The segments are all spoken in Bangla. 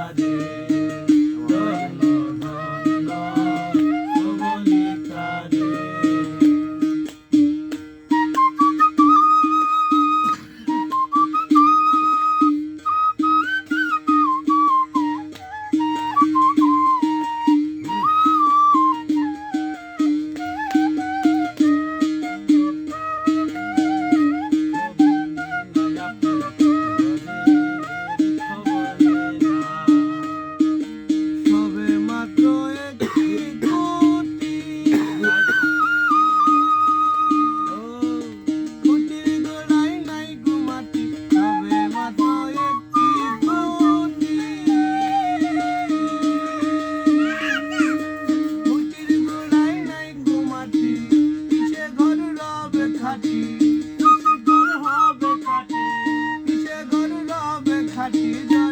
Father. Thank you.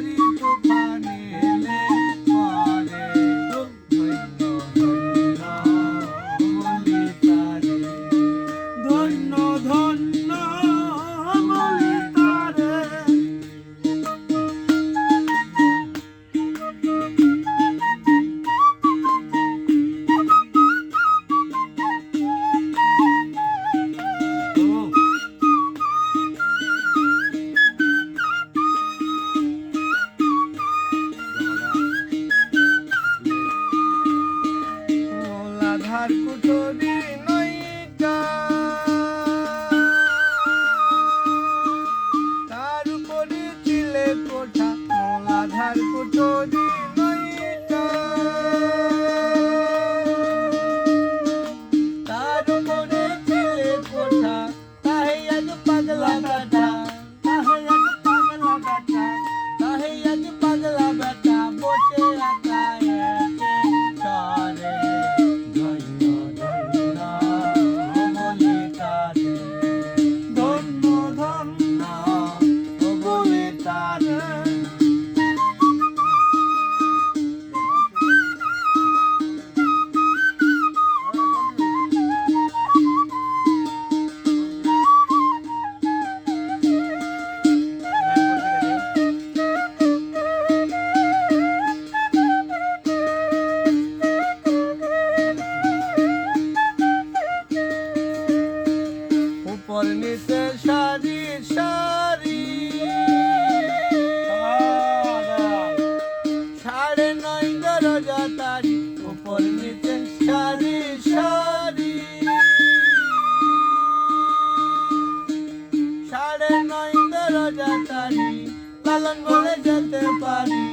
নিচে সারি সারি সাড়ে নয় দরজা তারি উপর নিচে সারি সারি সাড়ে নয় দরজা তারি, লালন বলে যেতে পারি।